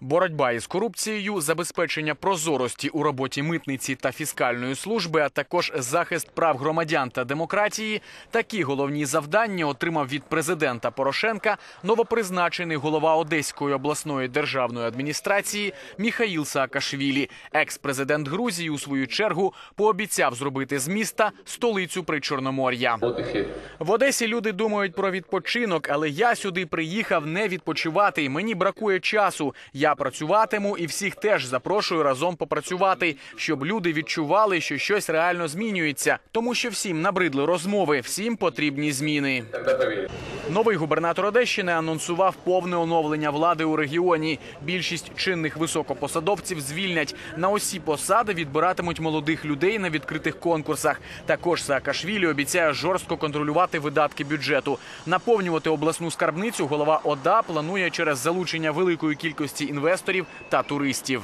Боротьба із корупцією, забезпечення прозорості у роботі митниці та фіскальної служби, а також захист прав громадян та демократії такі головні завдання отримав від президента Порошенка новопризначений голова Одеської обласної державної адміністрації Міхаїл Саакашвілі. Екс-президент Грузії у свою чергу пообіцяв зробити з міста столицю Причорномор'я. В Одесі люди думають про відпочинок, але я сюди приїхав не відпочивати. Мені бракує часу. Я працюватиму і всіх теж запрошую разом попрацювати, щоб люди відчували, що щось реально змінюється, тому що всім набридли розмови, всім потрібні зміни. Новий губернатор Одещини анонсував повне оновлення влади у регіоні. Більшість чинних високопосадовців звільнять. На усі посади відбиратимуть молодих людей на відкритих конкурсах. Також Саакашвілі обіцяє жорстко контролювати видатки бюджету. Наповнювати обласну скарбницю голова ОДА планує через залучення великої кількості інвесторів та туристів.